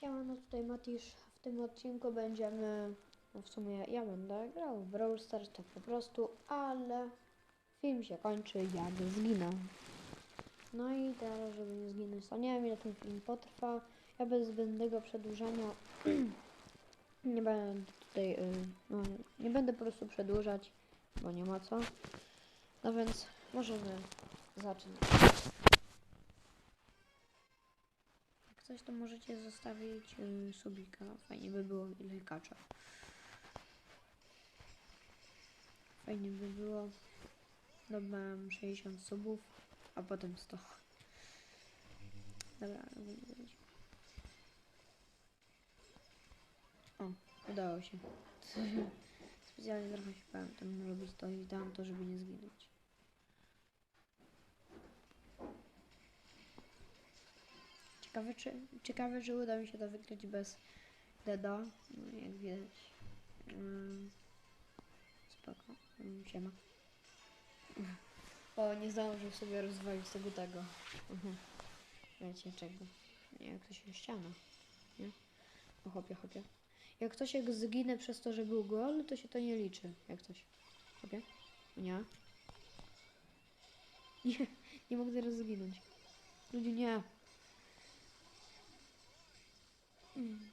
Siemano, tutaj Matisz. W tym odcinku będziemy, no w sumie ja będę grał w Brawl Stars tak po prostu, ale film się kończy jak zginę. No i teraz, żeby nie zginąć, to nie wiem ile ten film potrwa. Ja bez zbędnego przedłużania nie będę tutaj, y, no, nie będę po prostu przedłużać, bo nie ma co. No więc możemy zaczynać. To możecie zostawić y, subika. Fajnie by było i lajkacza. Fajnie by było. Dobrałem 60 subów, a potem 100. Dobra. O, udało się. Specjalnie trochę się bałem tam robić to i tamto, żeby nie zginąć. Ciekawe czy, ciekawe, czy uda mi się to wykryć bez deda, no, jak widać. Mm, spoko, Mm, siema. O, nie zdążył sobie rozwalić tego tego. Mhm. Wiecie czego? Nie, jak to się ściana, nie? O, hopie, hopie. Jak ktoś jak zginę przez to, że był gol, to się to nie liczy, jak coś. Hopie? Nie. Nie, nie mogę teraz zginąć. Ludzie, nie. Mm.